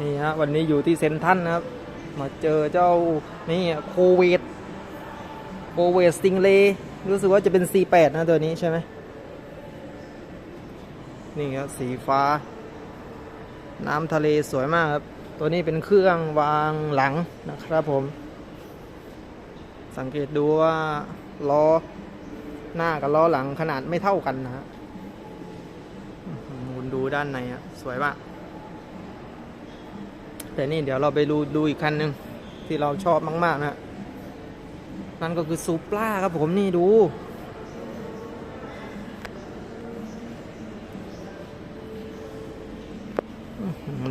นี่ฮะวันนี้อยู่ที่เซนทันนะครับ มาเจอเจ้านี่โคเวดโคเวดสติงเลรู้สึกว่าจะเป็น C8 นะตัวนี้ใช่ไหมนี่ครับสีฟ้า น้ำทะเลสวยมากครับ ตัวนี้เป็นเครื่องวางหลังนะครับผม สังเกตดูว่าล้อหน้ากับล้อหลังขนาดไม่เท่ากันนะฮะอื้อหือคุณดูด้านในอะสวยมาก แต่นี่เดี๋ยวเราไปดูดูอีกคันหนึ่งที่เราชอบมาก ๆ นะ นั่นก็คือซูปราครับผมนี่ดู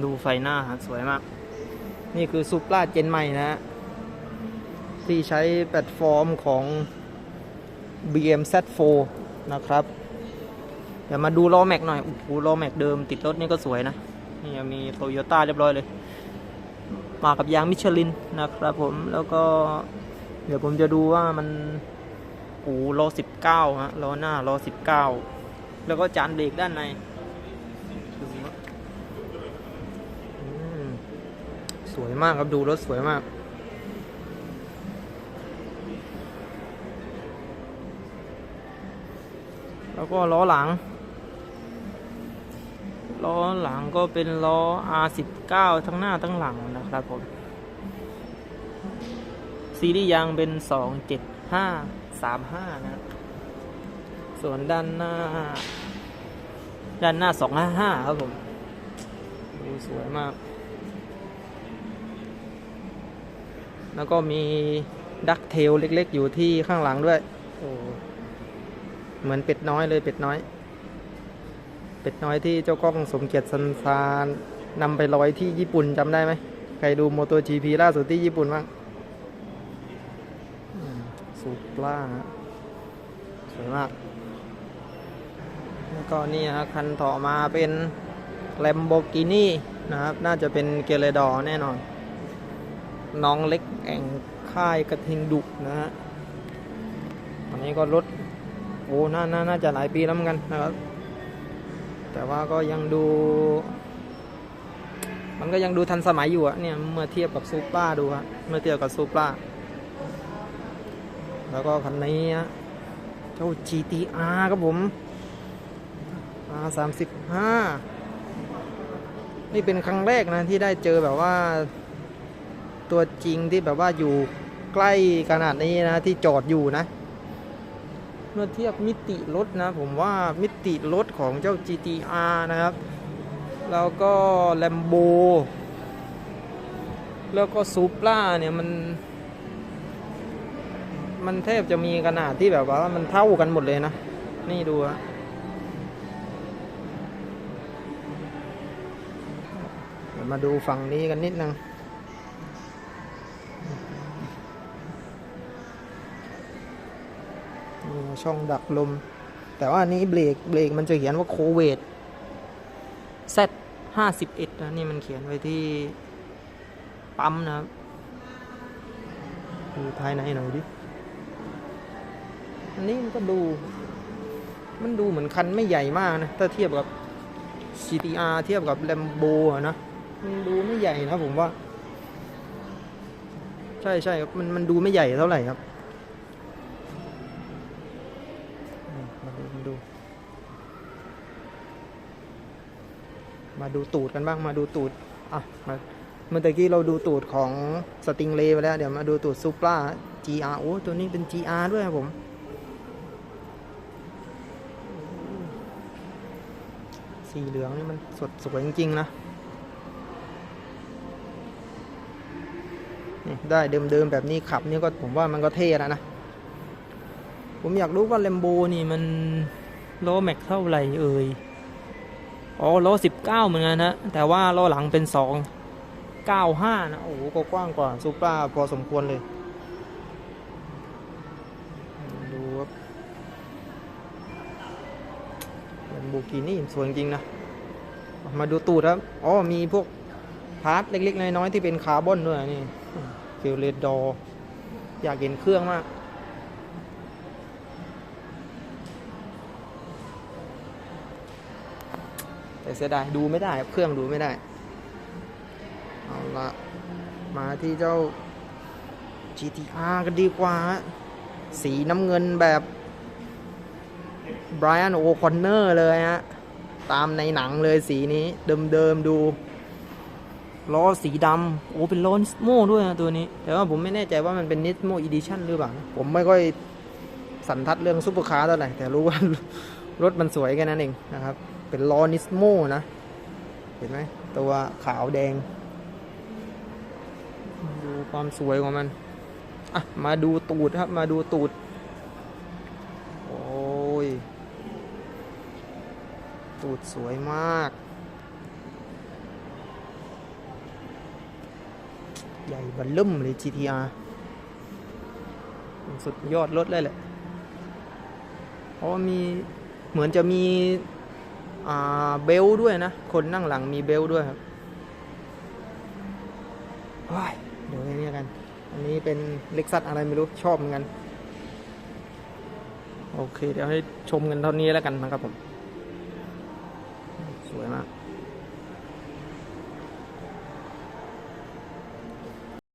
ดูไฟหน้าฮะสวยมาก นี่คือซูปราเจนใหม่นะฮะที่ใช้แพลตฟอร์มของ BMZ4 นะครับ เดี๋ยวมาดูล้อแม็กหน่อยโอ้โหล้อแม็กเดิมติดรถนี่ก็สวยนะ นี่ยังมีโตโยต้าเรียบร้อยเลย มากับยางมิชลินนะครับผมแล้วก็เดี๋ยวผมจะดูว่ามันโอ้ล้อสิบเก้าฮะล้อหน้าล้อสิบเก้าแล้วก็จานเบรกด้านในสวยมากครับดูรถสวยมากแล้วก็ล้อหลัง ล้อหลังก็เป็นล้อ R19 ทั้งหน้าทั้งหลังนะครับผม ซีรีส์ยางเป็น 27535 นะ ส่วนด้านหน้า ด้านหน้า 255 ครับผม ดูสวยมาก แล้วก็มีดักเทลเล็กๆ อยู่ที่ข้างหลังด้วย โอ้ เหมือนเป็ดน้อยเลยเป็ดน้อย เป็ดน้อยที่เจ้ากล้องสมเกียรติสันซานนำไปลอยที่ญี่ปุ่นจำได้ไหมใครดูโมโต GP ล่าสุดที่ญี่ปุ่นบ้างสูปล่าฮะสวยมาก แล้วก็นี่ฮะคันต่อมาเป็น Lamborghini นะครับ น่าจะเป็นเกเรดอแน่นอน น้องเล็กแห่งค่ายกระทิงดุนะฮะอันนี้ก็รถ โอ้น่าน่า น่าจะหลายปีแล้วเหมือนกันนะครับ แต่ว่าก็ยังดู มันก็ยังดูทันสมัยอยู่อะเนี่ยเมื่อเทียบกับซูเปอร์ดูฮะเมื่อเทียบกับซูเปอร์แล้วก็คันนี้ฮะเจ้า GTR ครับผม R สามสิบห้านี่เป็นครั้งแรกนะที่ได้เจอแบบว่า ตัวจริงที่แบบว่าอยู่ใกล้ขนาดนี้นะที่จอดอยู่นะ เมื่อเทียบมิติรถนะผมว่ามิติรถของเจ้า GTR นะครับ แล้วก็ Lambo แล้วก็ Supra เนี่ยมัน มันแทบจะมีขนาดที่แบบว่ามันเท่ากันหมดเลยนะ นี่ดูฮะมาดูฝั่งนี้กันนิดนึง ช่องดักลม แต่ว่านี้เบรกเบรกมันจะเขียนว่าโคเวด Z ห้าสิบเอ็ดนะนี่มันเขียนไว้ที่ปั๊มนะครับดูภายในหน่อยดิ อันนี้มันก็ดู มันดูเหมือนคันไม่ใหญ่มากนะ ถ้าเทียบกับ CTR เทียบกับ Lambo อะนะ มันดูไม่ใหญ่นะผมว่า ใช่ใช่ครับ มันมันดูไม่ใหญ่เท่าไหร่ครับ อืม มาดูตูดกันบ้างมาดูตูดอะมาเมื่อกี้เราดูตูดของสติงเลไปแล้ว เดี๋ยวมาดูตูดซูปรา GR โอ้ตัวนี้เป็น GR ด้วยครับผม สีเหลืองนี่มันสดสวยจริง ๆ นะนี่ได้เดิม ๆ แบบนี้ขับนี่ก็ผมว่ามันก็เท่แล้วนะ ผมอยากรู้ว่า Lambo นี่มัน ล้อแม็กเท่าไหร่เอ่ยอ๋อล้อสิบเก้าเหมือนกันนะแต่ว่าล้อหลังเป็นสองเก้าห้านะโอ้โหก็กว้างกว่าซูปอราพอสมควรเลยดูครับเป็นบูกินี่สวยจริงนะ มาดูตูดครับอ๋อมีพวกพาร์ทเล็กๆ น้อยๆ ที่เป็นคาร์บอนด้วยนี่เฟลเลดออยากเห็นเครื่องมาก แต่เสียดายดูไม่ได้เครื่องดูไม่ได้ เอาละมาที่เจ้า GTR กันดีกว่า สีน้ำเงินแบบ Brian O'Connor เลยฮะ ตามในหนังเลยสีนี้ เดิมๆดูล้อสีดำโอ้เป็นล้อนิสโมด้วยนะตัวนี้ แต่ว่าผมไม่แน่ใจว่ามันเป็นนิสโมอีดิชั่นหรือเปล่า ผมไม่ค่อยสันทัดเรื่องซุปเปอร์คาร์เท่าไหร่แต่รู้ว่า รถมันสวยแค่นั้นเองนะครับ เป็นล้อนิสโมนะ เห็นไหมตัวขาวแดง ดูความสวยของมัน อะ มาดูตูดครับ มาดูตูด โอ้ย ตูดสวยมาก ใหญ่บันลุ่มเลย GTR สุดยอดรถเลยแหละเพราะว่ามี เหมือนจะมีเบลต์ด้วยนะ คนนั่งหลังมีเบลต์ด้วยครับเดี๋ยวนี้กัน อันนี้เป็นเล็กซัสอะไรไม่รู้ชอบเหมือนกัน โอเค เดี๋ยวให้ชมกันเท่านี้แล้วกันนะครับผม สวยมาก